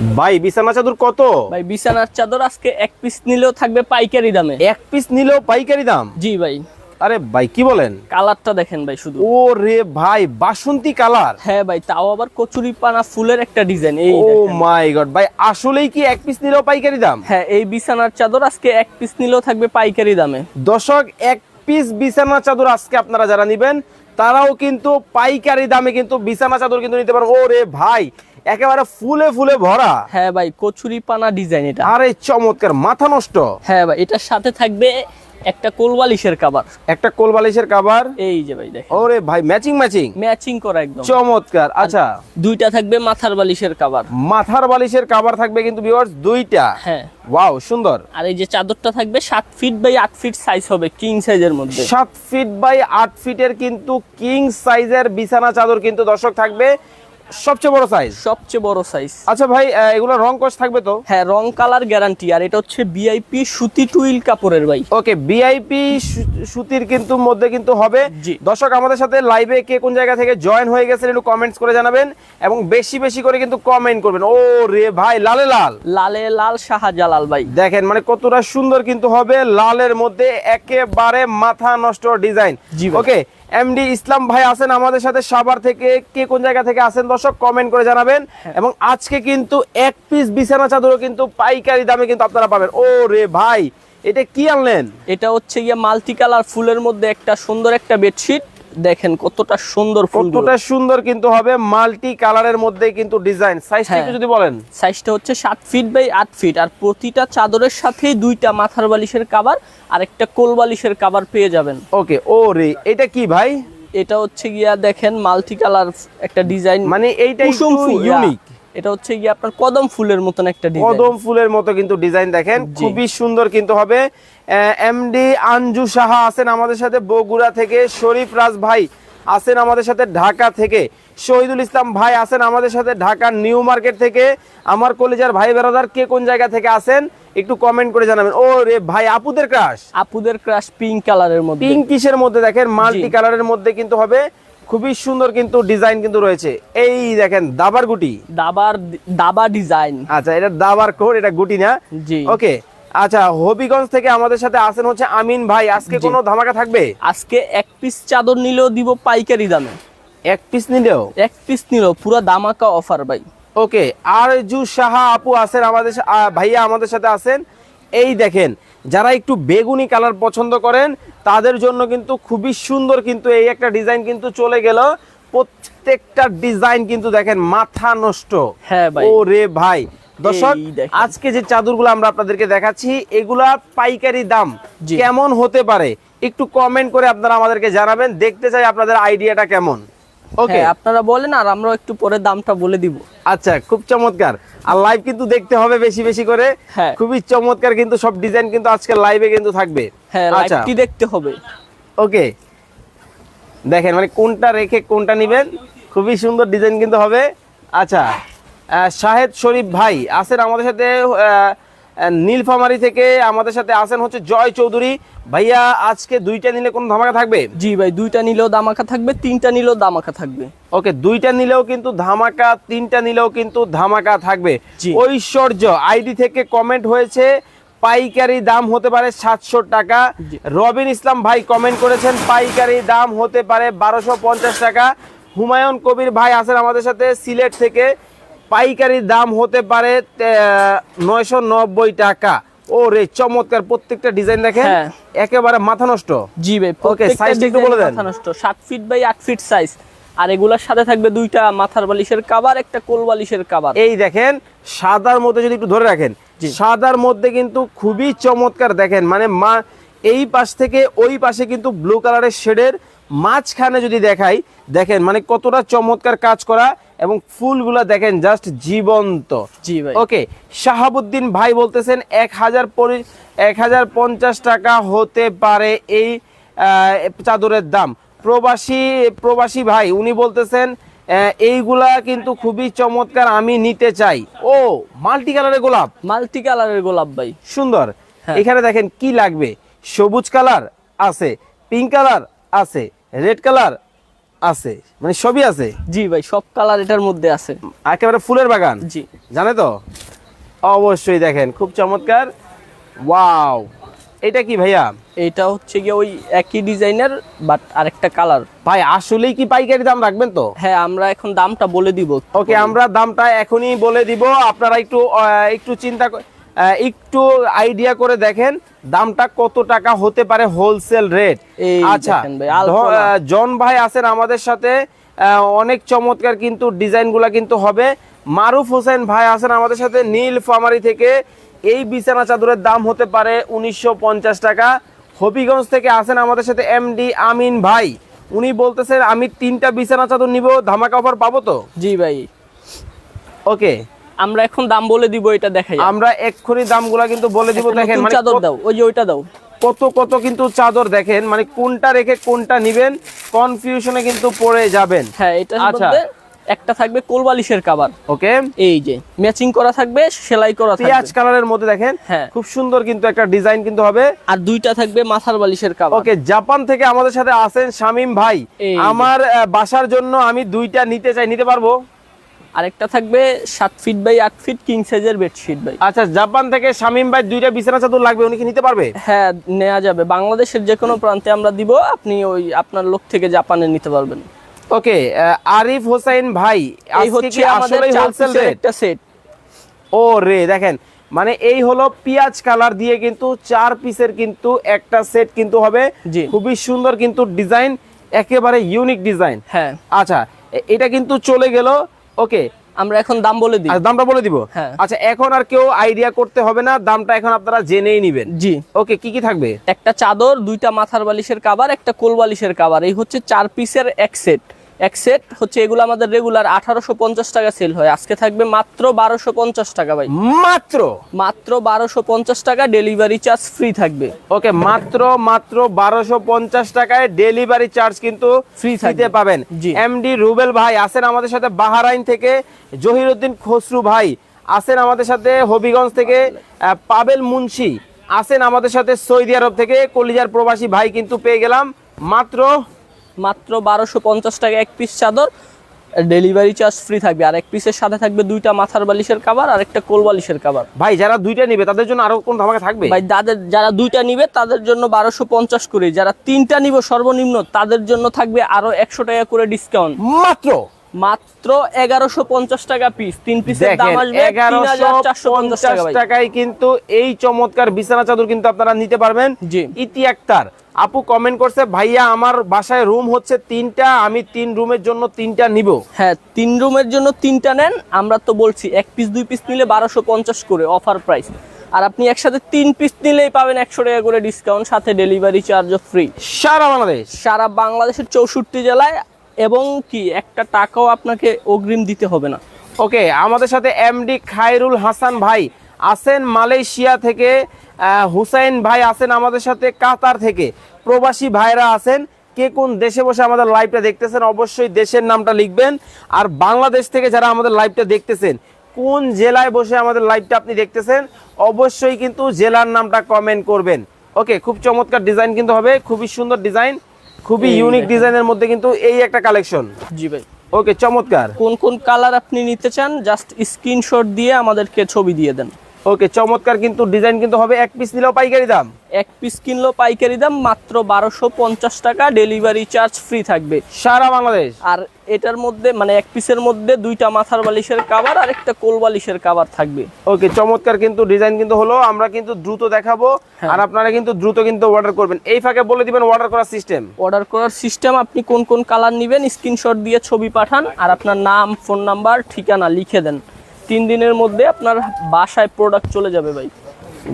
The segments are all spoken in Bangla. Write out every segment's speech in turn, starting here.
ভাই বিছানা চাদর কত? ভাই বিছানার চাদর আজকে এক পিস নিলেও থাকবে পাইকারি দামে। এক পিস নিলেও পাইকারি দাম? জি ভাই। আরে ভাই কি বলেন? কালারটা দেখেন ভাই শুধু। ও রে ভাই বাসন্তী কালার। হ্যাঁ ভাই তাও আবার কচুরি পানা ফুলের একটা ডিজাইন এই ও মাই গড ভাই আসলেই কি এক পিস নিলেও পাইকারি দাম? হ্যাঁ এই বিছানার চাদর আজকে এক পিস নিলেও থাকবে পাইকারি দামে। দর্শক এক পিস বিছানা চাদর আজকে আপনারা যারা নিবেন তারাও কিন্তু পাইকারি দামে কিন্তু বিছানা চাদর কিন্তু নিতে পারবেন। ও রে ভাই একেবারে ফুলে ফুলে ভরা। হ্যাঁ ভাই কচুরি পানা ডিজাইন এটা। আরে চমৎকার মাথা নষ্ট। হ্যাঁ ভাই এটার সাথে থাকবে একটা কোলবালিশের কাবার একটা কোল বালিশের কাবার এই যে ভাই দেখেন। ওরে ভাই ম্যাচিং ম্যাচিং ম্যাচিং করা একদম। চমৎকার আচ্ছা। দুইটা থাকবে মাথার বালিশের কাবার মাথার বালিশের কাবার থাকবে কিন্তু ভিউয়ার্স দুইটা। হ্যাঁ। ওয়াও সুন্দর। আর এই যে চাদরটা থাকবে সাত ফিট বাই আট ফিট সাইজ হবে কিং সাইজের মধ্যে। সাত ফিট বাই আট ফিটের কিন্তু কিং সাইজের বিছানা চাদর কিন্তু দর্শক থাকবে। সবচেয়ে বড় সাইজ সবচেয়ে বড় সাইজ আচ্ছা ভাই এগুলো রং কষ থাকবে তো? হ্যাঁ রং কালার গ্যারান্টি আর এটা হচ্ছে বিআইপি সুতি টুইল কাপড়ের ভাই। ওকে বিআইপি সুতির কিন্তু মধ্যে কিন্তু হবে। দর্শক আমাদের সাথে লাইভে কে কোন জায়গা থেকে জয়েন হয়ে গেছেন একটু কমেন্টস করে জানাবেন এবং বেশি বেশি করে কিন্তু কমেন্ট করবেন। ও রে ভাই লালে লাল। লালে লাল শাহজালাল ভাই। দেখেন মানে কতটা সুন্দর কিন্তু হবে লালের মধ্যে একেবারে মাথা নষ্ট ডিজাইন জি ওকে এমডি ইসলাম ভাই আছেন আমাদের সাথে সাভার থেকে কে কোন জায়গা থেকে আছেন দর্শক? কমেন্ট করে জানাবেন। হ্যাঁ। এবং আজকে কিন্তু এক পিস বিছানা চাদরও কিন্তু পাইকারি দামে কিন্তু আপনারা পাবেন। ও রে ভাই এটা কি আনলেন? এটা হচ্ছে গিয়ে মাল্টি কালার ফুলের মধ্যে একটা সুন্দর একটা বেডশিট দেখেন কতটা সুন্দর কতটা সুন্দর কিন্তু হবে মাল্টি কালারের মধ্যে কিন্তু ডিজাইন সাইজটা হ্যাঁ। একটু যদি বলেন। সাইজটা হচ্ছে সাত ফিট বাই আট ফিট আর প্রতিটা চাদরের সাথেই দুইটা মাথার বালিশের কাবার আর একটা কোল বালিশের কাবার পেয়ে যাবেন। ওকে ও রে এটা কি ভাই? এটা হচ্ছে গিয়া দেখেন মাল্টি কালার একটা ডিজাইন মানে এইটা ইউনিক এটা হচ্ছে গিয়ে আপনার কদম ফুলের মতন একটা ডিজাইন কদম ফুলের মতো কিন্তু ডিজাইন দেখেন। খুবই সুন্দর কিন্তু হবে। এমডি আনজু সাহা আছেন আমাদের সাথে বগুড়া থেকে। শরীফ রাজ ভাই আছেন আমাদের সাথে ঢাকা থেকে। শহীদুল ইসলাম ভাই আছেন আমাদের সাথে ঢাকার নিউ মার্কেট থেকে। আমার কলেজের ভাই বেরাদার কে কোন জায়গা থেকে আছেন একটু কমেন্ট করে জানাবেন। ও রে ভাই আপুদের ক্রাশ আপুদের ক্রাশ পিঙ্ক কালারের মধ্যে। পিঙ্ক কিসের মধ্যে দেখেন মাল্টি কালারের মধ্যে কিন্তু হবে। খুবই সুন্দর কিন্তু ডিজাইন কিন্তু রয়েছে। এই দেখেন দাবার গুটি। দাবার দাবা ডিজাইন আচ্ছা এটা দাবার কোড এটা গুটি না? জি। ওকে আচ্ছা হবিগঞ্জ থেকে আমাদের সাথে আসেন হচ্ছে আমিন ভাই। আজকে কোনো ধামাকা থাকবে? আজকে এক পিস চাদর নিলেও দিব পাইকারি দামে। এক পিস নিলেও? এক পিস নিলেও পুরো দামাকা অফার ভাই। ওকে আর জু সাহা আপু আছেন আমাদের ভাইয়া আমাদের সাথে আছেন। এই দেখেন যারা একটু বেগুনি কালার পছন্দ করেন তাদের জন্য কিন্তু খুবই সুন্দর কিন্তু এই একটা ডিজাইন কিন্তু চলে গেল। প্রত্যেকটা ডিজাইন কিন্তু দেখেন মাথা নষ্ট। হ্যাঁ ভাই। ও রে ভাই দর্শক আজকে যে চাদরগুলো আমরা আপনাদেরকে দেখাচ্ছি এগুলা পাইকারি দাম। কেমন হতে পারে? একটু কমেন্ট করে আপনারা আমাদেরকে জানাবেন। দেখতে চাই আপনাদের আইডিয়াটা কেমন। ওকে হ্যাঁ আপনারা বলেন আর আমরা একটু পরে দামটা বলে দিব। আচ্ছা খুব চমৎকার। আর লাইভ কিন্তু দেখতে হবে বেশি বেশি করে। হ্যাঁ। খুবই চমৎকার কিন্তু সব ডিজাইন কিন্তু আজকে লাইভে কিন্তু থাকবে। হ্যাঁ আচ্ছা। লাইভটি দেখতে হবে। ওকে দেখেন মানে কোনটা রেখে কোনটা নেবেন? খুবই সুন্দর ডিজাইন কিন্তু হবে। আচ্ছা শাহেদ শরীফ ভাই আছেন আমাদের সাথে নীলফামারী থেকে আমাদের সাথে আছেন হচ্ছে জয় চৌধুরী। ভাইয়া আজকে দুইটা নিলে কোন ধামাকা থাকবে? জি ভাই দুইটা নিলেও দামাকা থাকবে তিনটা নিলেও দামাকা থাকবে। ওকে দুইটা নিলেও কিন্তু ধামাকা তিনটা নিলেও কিন্তু ধামাকা থাকবে। ঐশ্বর্য আইডি থেকে কমেন্ট হয়েছে পাইকারি দাম হতে পারে সাতশো টাকা। রবিন ইসলাম ভাই কমেন্ট করেছেন পাইকারি দাম হতে পারে বারোশো পঞ্চাশ টাকা। হুমায়ুন কবির ভাই আছেন আমাদের সাথে সিলেট থেকে। পাইকারি দাম হতে পারে নয়শো নব্বই টাকা ও রে চমৎকার প্রত্যেকটা ডিজাইন দেখেন হ্যাঁ। একেবারে মাথা নষ্ট জি ভাই একটু বলে দেন। মাথা নষ্ট সাত ফিট বাই আট ফিট সাইজ আর এগুলার সাথে থাকবে দুইটা মাথার বালিশের কাবার একটা কোল বালিশের কাবার এই দেখেন সাদার মধ্যে যদি একটু ধরে রাখেন। সাদার মধ্যে কিন্তু খুবই চমৎকার দেখেন মানে মা এই পাশ থেকে ওই পাশে কিন্তু ব্লু কালারের শেডের মাঝখানে যদি দেখাই দেখেন মানে কতটা চমৎকার কাজ করা এবং ফুলগুলা দেখেন জাস্ট জীবন্ত। জি ভাই। ওকে শাহাবুদ্দিন ভাই বলতেছেন এক হাজার পরি- এক হাজার পঞ্চাশ টাকা হতে পারে এই চাদরের দাম। প্রবাসী প্রবাসী ভাই উনি বলতেছেন এইগুলা কিন্তু খুবই চমৎকার আমি নিতে চাই। ও মাল্টি কালারের গোলাপ। মাল্টি কালারের গোলাপ ভাই। সুন্দর। হ্যাঁ। এখানে দেখেন কি লাগবে? সবুজ কালার আছে পিঙ্ক কালার আছে রেড কালার আছে? মানে সবই আছে? জি ভাই সব কালার এটার মধ্যে আছে। একেবারে ফুলের বাগান? জি। জানে তো? অবশ্যই দেখেন খুব চমৎকার। ওয়াও! এটা কি ভাইয়া? এটা হচ্ছে গিয়ে ওই একই ডিজাইনের বাট আরেকটা কালার ভাই আসলেই কি পাইকারি দাম রাখবেন তো? হ্যাঁ আমরা এখন দামটা বলে দিব। ওকে আমরা দামটা এখনই বলে দিব। আপনারা একটু একটু চিন্তা ক- একটু আইডিয়া করে দেখেন দামটা কত টাকা হতে পারে হোলসেল রেট আচ্ছা জন ভাই আছেন আমাদের সাথে অনেক চমৎকার কিন্তু ডিজাইনগুলো কিন্তু হবে। মারুফ হোসেন ভাই আছেন আমাদের সাথে নীল ফামারি থেকে। এই বিছানা চাদরের দাম হতে পারে উনিশশো পঞ্চাশ টাকা। হবিগঞ্জ থেকে আছেন আমাদের সাথে এমডি আমিন ভাই। উনি বলতেছেন আমি তিনটা বিছানা চাদর নিব ধামাকা অফার পাবো তো? জি ভাই। ওকে আমরা এখন দাম বলে দিব এটা দেখাই আমরা এক্ষুনি দামগুলা কিন্তু বলে দিব দেখেন মানে চাদর দাও ওই যে ওইটা দাও। কত কত কিন্তু চাদর দেখেন মানে কোনটা রেখে কোনটা নিবেন কনফিউশনে কিন্তু পড়ে যাবেন। হ্যাঁ এটার আচ্ছা। একটা থাকবে কোলবালিশের কাবার ওকে। এই যে ম্যাচিং করা থাকবে সেলাই করা পেঁয়াজ থাকবে কালারের মধ্যে দেখেন হ্যাঁ। খুব সুন্দর কিন্তু একটা ডিজাইন কিন্তু হবে। আর দুইটা থাকবে মাথার বালিশের কাবার ওকে জাপান থেকে আমাদের সাথে আছেন শামিম ভাই। আমার বাসার জন্য আমি দুইটা নিতে চাই নিতে পারব? আরেকটা থাকবে সাত ফিট বাই আট ফিট কিং সাইজের বেডশিট ভাই। আচ্ছা জাপান থেকে শামিম ভাই দুইটা বিছানা চাদর লাগবে উনি কি নিতে পারবে? হ্যাঁ নেওয়া যাবে। বাংলাদেশের যে কোনো প্রান্তে আমরা দিব আপনি ওই আপনার লোক থেকে জাপানে নিতে পারবেন। ওকে আরিফ হোসেন ভাই এই হচ্ছে আমাদের হোলসেল একটা সেট ও রে দেখেন মানে এই হলো পিয়াজ কালার দিয়ে কিন্তু চার পিসের কিন্তু একটা সেট কিন্তু হবে। জি। খুবই সুন্দর কিন্তু ডিজাইন একেবারে ইউনিক ডিজাইন হ্যাঁ। আচ্ছা এটা কিন্তু চলে গেল ওকে আমরা এখন দাম বলে দিই। দামটা বলে দিব? হ্যাঁ। আচ্ছা এখন আর কেউ আইডিয়া করতে হবে না দামটা এখন আপনারা জেনেই নেবেন। জি। ওকে কি কি থাকবে? একটা চাদর দুইটা মাথার বালিশের কাবার একটা কোল বালিশের কাবার এই হচ্ছে চার পিসের এক সেট এক সেট হচ্ছে এগুলো আমাদের রেগুলার আঠারোশো পঞ্চাশ টাকা সেল হয়। আজকে থাকবে মাত্র বারোশো পঞ্চাশ টাকা ভাই। মাত্র? মাত্র বারোশো পঞ্চাশ টাকা ডেলিভারি চার্জ ফ্রি থাকবে। ওকে মাত্র মাত্র বারোশো পঞ্চাশ টাকায় ডেলিভারি চার্জ কিন্তু ফ্রি থাকতে পাবেন। জি। এমডি রুবেল ভাই আছেন আমাদের সাথে বাহারাইন থেকে জহিরুদ্দিন খসরু ভাই আছেন আমাদের সাথে হবিগঞ্জ থেকে পাবেল মুন্সি আছেন আমাদের সাথে সৌদি আরব থেকে কলিজার প্রবাসী ভাই কিন্তু পেয়ে গেলাম। মাত্র মাত্র বারোশো পঞ্চাশ টাকা এক পিস চাদর। ডেলিভারি চার্জ ফ্রি থাকবে। আর এক পিসের সাথে থাকবে দুইটা মাথার বালিশের কাবার আর একটা কোল বালিশের কাবার ভাই যারা দুইটা নিবে তাদের জন্য আরও কোন ধামাকা থাকবে? ভাই তাদের যারা দুইটা নিবে তাদের জন্য বারোশো পঞ্চাশ করে। যারা তিনটা নিবে সর্বনিম্ন তাদের জন্য থাকবে আরও একশো টাকা করে ডিসকাউন্ট মাত্র? মাত্র এগারোশো পঞ্চাশ টাকা পিস তিন পিসের দাম আসবে এগারোশো চারশো পঞ্চাশ টাকায় কিন্তু এই চমৎকার বিছানা চাদর কিন্তু আপনারা নিতে পারবেন। জি। ইতি আক্তার। আপু কমেন্ট করছে ভাইয়া আমার বাসায় রুম হচ্ছে তিনটা আমি তিন রুমের জন্য তিনটা নিব। হ্যাঁ তিন রুমের জন্য তিনটা নেন আমরা তো বলছি এক পিস দুই পিস নিলে বারোশো পঞ্চাশ করে অফার প্রাইস আর আপনি একসাথে তিন পিস নিলেই পাবেন একশো টাকা করে ডিসকাউন্ট সাথে ডেলিভারি চার্জও ফ্রি সারা বাংলাদেশ। সারা বাংলাদেশের চৌষট্টি জেলায় এবং কি একটা টাকাও আপনাকে অগ্রিম দিতে হবে না। ওকে আমাদের সাথে এমডি খায়রুল হাসান ভাই আছেন মালয়েশিয়া থেকে। হুসাইন ভাই আছেন আমাদের সাথে কাতার থেকে। প্রবাসী ভাইরা আছেন। কে কোন দেশে বসে আমাদের লাইভটা দেখতেছেন অবশ্যই দেশের নামটা লিখবেন। আর বাংলাদেশ থেকে যারা আমাদের লাইভটা দেখতেছেন কোন জেলায় বসে আমাদের লাইভটা আপনি দেখতেছেন অবশ্যই কিন্তু জেলার নামটা কমেন্ট করবেন। ওকে খুব চমৎকার ডিজাইন কিন্তু হবে খুবই সুন্দর ডিজাইন খুবই ইউনিক ডিজাইনের মধ্যে কিন্তু এই একটা কালেকশন জি ভাই। ওকে চমৎকার। কোন কোন কালার আপনি নিতে চান জাস্ট স্ক্রিনশট দিয়ে আমাদেরকে ছবি দিয়ে দেন। ওকে চমৎকার কিন্তু ডিজাইন কিন্তু হবে। এক পিস নিলেও পাইকারি দাম? এক পিস কিনলেও পাইকারি দাম মাত্র বারোশো পঞ্চাশ টাকা। ডেলিভারি চার্জ ফ্রি থাকবে। সারা বাংলাদেশ? আর এটার মধ্যে মানে এক পিসের মধ্যে দুইটা মাথার বালিশের কাবার আর একটা কোল বালিশের কাবার থাকবে। ওকে চমৎকার কিন্তু ডিজাইন কিন্তু হলো। আমরা কিন্তু দ্রুত দেখাবো। হ্যাঁ। আর আপনারা কিন্তু দ্রুত কিন্তু অর্ডার করবেন। এই ফাঁকে বলে দিবেন অর্ডার করার সিস্টেম অর্ডার করার সিস্টেম আপনি কোন কোন কালার নেবেন স্ক্রিনশট দিয়ে ছবি পাঠান। আর আপনার নাম ফোন নাম্বার ঠিকানা লিখে দেন। তিন দিনের মধ্যে আপনার বাসায় প্রোডাক্ট চলে যাবে ভাই।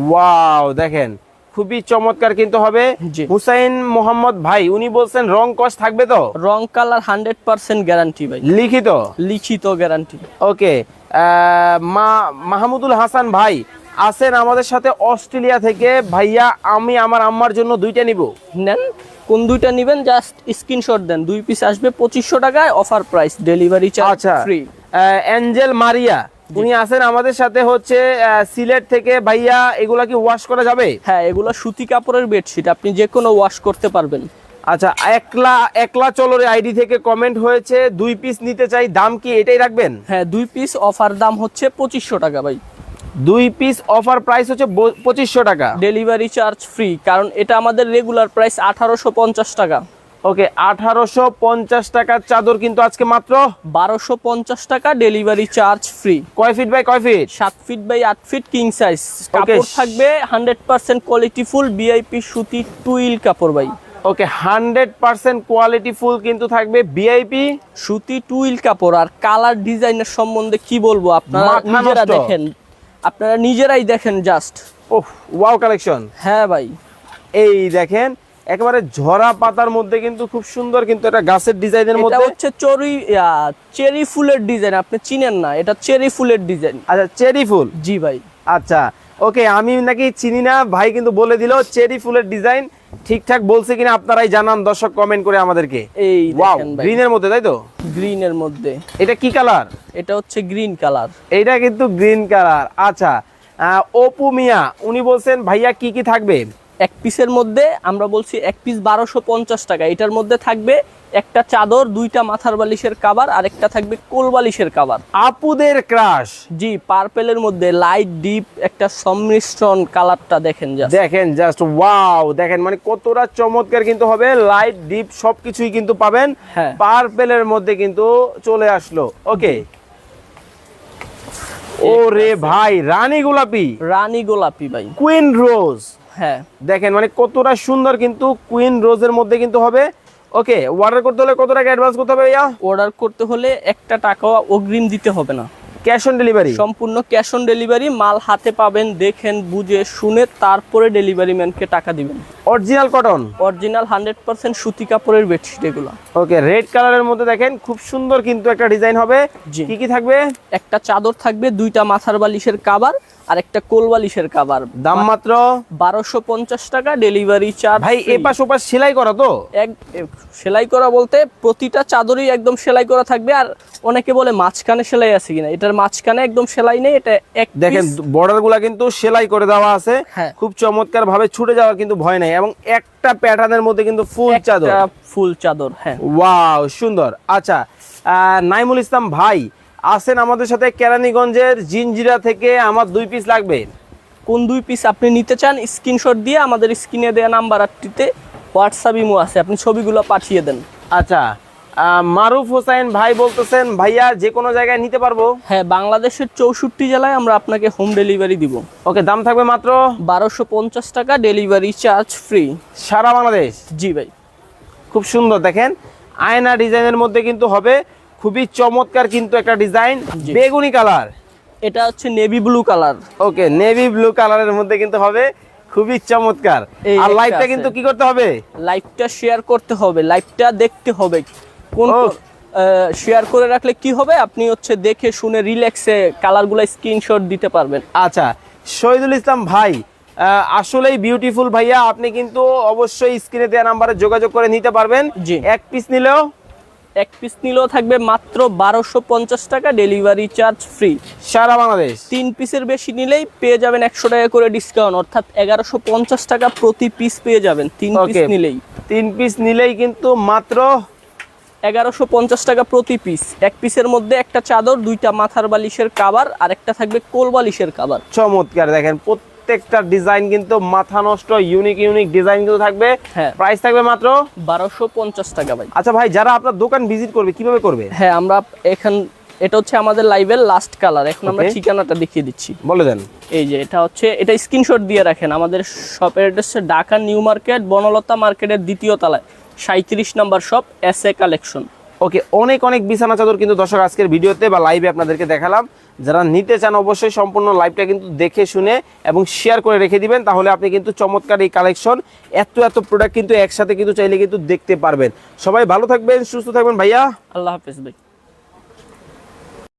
ওয়াও দেখেন খুবই চমৎকার কিন্তু হবে। হুসাইন মোহাম্মদ ভাই উনি বলছেন রং কস থাকবে তো? রং কালার হান্ড্রেড পার্সেন্ট গ্যারান্টি ভাই। লিখিত? লিখিত গ্যারান্টি ওকে মা মাহমুদুল হাসান ভাই আছেন আমাদের সাথে অস্ট্রেলিয়া থেকে। ভাইয়া আমি আমার আম্মার জন্য দুইটা নিব। নেন কোন দুইটা নেবেন? জাস্ট স্ক্রিনশট দেন। দুই পিস আসবে পঁচিশশো টাকায় offer price delivery charge free Angel Maria উনি আছেন আমাদের সাথে হচ্ছে সিলেট থেকে। ভাইয়া এগুলা কি ওয়াশ করা যাবে? হ্যাঁ এগুলো সুতি কাপড়ের বেডশিট আপনি যে কোনো ওয়াশ করতে পারবেন। আচ্ছা একলা একলা চলরে আইডি থেকে কমেন্ট হয়েছে দুই পিস নিতে চাই দাম কি এটাই রাখবেন? হ্যাঁ দুই পিস অফার দাম হচ্ছে পঁচিশশো টাকা ভাই। দুই পিস অফার প্রাইস হচ্ছে পঁচিশশো টাকা। ডেলিভারি চার্জ ফ্রি কারণ এটা আমাদের রেগুলার প্রাইস আঠারোশো পঞ্চাশ টাকা। ওকে আঠারোশো পঞ্চাশ টাকার চাদর কিন্তু আজকে মাত্র। বারোশো পঞ্চাশ টাকা ডেলিভারি চার্জ ফ্রি কয় ফিট বাই কয় ফিট সাত ফিট বাই আট ফিট কিং সাইজ কাপড় থাকবে hundred percent quality full VIP সুতি টুইল কাপড় ভাই। Okay hundred percent quality full কিন্তু থাকবে ভিআইপি সুতি টুইল কাপড় আর কালার ডিজাইনের সম্বন্ধে কি বলব আপনারা নিজেরা দেখেন। আপনারা নিজেরাই দেখেন জাস্ট ওহ ওয়াও কালেকশন হ্যাঁ ভাই। এই দেখেন একেবারে ঝরা পাতার মধ্যে কিন্তু খুব সুন্দর কিন্তু এটা গাছের ডিজাইনের মধ্যে। হচ্ছে চরি চেরি ফুলের ডিজাইন আপনি চিনেন না এটা চেরি ফুলের ডিজাইন। আচ্ছা চেরি ফুল? জি ভাই। আচ্ছা ওকে আমি নাকি চিনি না ভাই কিন্তু বলে দিল চেরি ফুলের ডিজাইন ঠিকঠাক বলছে কিনা আপনারাই জানান দর্শক কমেন্ট করে আমাদেরকে। এই ওয়াও গ্রিনের মধ্যে তাই তো? গ্রিনের মধ্যে। এটা কি কালার এটা হচ্ছে গ্রিন কালার এটা কিন্তু গ্রিন কালার আচ্ছা অপু মিয়া উনি বলছেন ভাইয়া কি কি থাকবে? এক পিসের মধ্যে আমরা বলছি এক পিস বারোশো পঞ্চাশ টাকা। এটার মধ্যে থাকবে একটা চাদর দুইটা মাথার বালিশের কাবার আর একটা থাকবে কোল বালিশের কাবার আপুদের ক্রাশ জি পার্পেলের মধ্যে লাইট ডিপ একটা সম্মিশ্রণ কালারটা দেখেন যা দেখেন জাস্ট ওয়াও দেখেন মানে কতটা চমৎকার কিন্তু হবে। লাইট ডিপ সবকিছুই কিন্তু পাবেন। হ্যাঁ। পার্পেলের মধ্যে কিন্তু চলে আসলো। ওকে ওরে ভাই রানী গোলাপি। রানী গোলাপি ভাই। কুইন রোজ হ্যাঁ। দেখেন মানে কতটা সুন্দর কিন্তু কুইন রোজের মধ্যে কিন্তু হবে। ওকে অর্ডার করতে হলে কত টাকা অ্যাডভান্স করতে হবে ভাইয়া? অর্ডার করতে হলে একটা টাকাও অগ্রিম দিতে হবে না। ক্যাশ অন ডেলিভারি সম্পূর্ণ ক্যাশ অন ডেলিভারি মাল হাতে পাবেন দেখেন বুঝে শুনে তারপরে ডেলিভারি ম্যানকে টাকা দিবেন। Original cotton original hundred percent সুতি কাপড়ের বেডশিট এগুলো। ওকে রেড কালারের মধ্যে দেখেন খুব সুন্দর কিন্তু একটা ডিজাইন হবে। কি কি থাকবে? একটা চাদর থাকবে দুইটা মাথার বালিশের কাবার আর একটা কোল বালিশের কাবার দাম মাত্র? বারোশো পঞ্চাশ টাকা ডেলিভারি চার্জ ভাই এপাশ ওপাশ সেলাই করা তো? এক সেলাই করা বলতে প্রতিটা চাদরই একদম সেলাই করা থাকবে আর অনেকে বলে মাঝখানে সেলাই আছে কিনা। এটার মাঝখানে একদম সেলাই নেই এটা এক দেখেন বর্ডারগুলা কিন্তু সেলাই করে দেওয়া আছে। হ্যাঁ। খুব চমৎকার ভাবে ছুটে যাওয়ার কিন্তু ভয় নাই এবং একটা প্যাটার্নের মধ্যে কিন্তু ফুল চাদর। ফুল চাদর হ্যাঁ। ওয়াও সুন্দর। আচ্ছা আহ, নাইমুল ইসলাম ভাই আছেন আমাদের সাথে কেরানীগঞ্জের জিনজিরা থেকে আমার দুই পিস লাগবে। কোন দুই পিস আপনি নিতে চান স্ক্রিনশট দিয়ে আমাদের স্ক্রিনে দেওয়া নাম্বার আটটিতে হোয়াটসঅ্যাপ ইমো আছে আপনি ছবিগুলো পাঠিয়ে দেন। আচ্ছা মারুফ হোসাইন ভাই বলতেছেন ভাইয়া যে কোনো জায়গায় নিতে পারব? হ্যাঁ বাংলাদেশের চৌষট্টি জেলায় আমরা আপনাকে হোম ডেলিভারি দিব। ওকে দাম থাকবে মাত্র বারোশো পঞ্চাশ টাকা ডেলিভারি চার্জ ফ্রি সারা বাংলাদেশ? জি ভাই। খুব সুন্দর দেখেন। আয়না ডিজাইনের মধ্যে কিন্তু হবে খুবই চমৎকার কিন্তু একটা ডিজাইন বেগুনি কালার। এটা হচ্ছে navy blue colour. Okay navy blue কালারের মধ্যে কিন্তু হবে খুবই চমৎকার। আর আছে। কিন্তু কি করতে হবে? লাইভটা শেয়ার করতে হবে লাইভটা দেখতে হবে। কোন শেয়ার করে রাখলে কি হবে? আপনি হচ্ছে দেখে শুনে রিল্যাক্সে কালারগুলো স্ক্রিনশট দিতে পারবেন। আচ্ছা শহীদুল ইসলাম ভাই আসলেই বিউটিফুল ভাইয়া আপনি কিন্তু অবশ্যই স্ক্রিনে দেওয়া নাম্বারে যোগাযোগ করে নিতে পারবেন। এক পিস নিলেও এক পিস নিলেও থাকবে মাত্র বারোশো পঞ্চাশ টাকা ডেলিভারি চার্জ ফ্রি সারা বাংলাদেশ? তিন পিসের বেশি নিলেই পেয়ে যাবেন একশো টাকা করে ডিসকাউন্ট অর্থাৎ এগারোশো পঞ্চাশ টাকা প্রতি পিস পেয়ে যাবেন তিন পিস নিলেই। তিন পিস নিলেই কিন্তু মাত্র এগারোশো পঞ্চাশ টাকা প্রতি পিস এক পিসের মধ্যে একটা চাদর দুইটা মাথার বালিশের কাবার আর একটা থাকবে কোল বালিশের কাবার চমৎকার দেখেন প্রত্যেকটা ডিজাইন কিন্তু মাথা নষ্ট ইউনিক ইউনিক ডিজাইন কিন্তু থাকবে। হ্যাঁ। প্রাইস থাকবে মাত্র? বারোশো পঞ্চাশ টাকা ভাই। আচ্ছা ভাই যারা আপনার দোকান ভিজিট করবে কীভাবে করবে? হ্যাঁ আমরা এখান এটা হচ্ছে আমাদের লাইভের লাস্ট কালার এখন আমরা ঠিকানাটা দেখিয়ে দিচ্ছি। বলে দেন। এই যে এটা হচ্ছে এটা স্ক্রিনশট দিয়ে রাখেন। আমাদের শপের অ্যাড্রেস হচ্ছে ঢাকা নিউ মার্কেট বনলতা মার্কেটের দ্বিতীয় তলায় সাঁত্রিশ number shop S A collection okay, অনেক অনেক বিছানা চাদর কিন্তু দর্শক আজকের ভিডিওতে বা লাইভে আপনাদেরকে দেখালাম। যারা নিতে চান অবশ্যই সম্পূর্ণ লাইভটা কিন্তু দেখে শুনে এবং শেয়ার করে রেখে দিবেন, তাহলে আপনি কিন্তু চমৎকার এই কালেকশন এত এত প্রোডাক্ট কিন্তু একসাথে কিন্তু চাইলে কিন্তু দেখতে পারবেন। সবাই ভালো থাকবেন, সুস্থ থাকবেন ভাইয়া। আল্লাহ হাফিজ ভাই।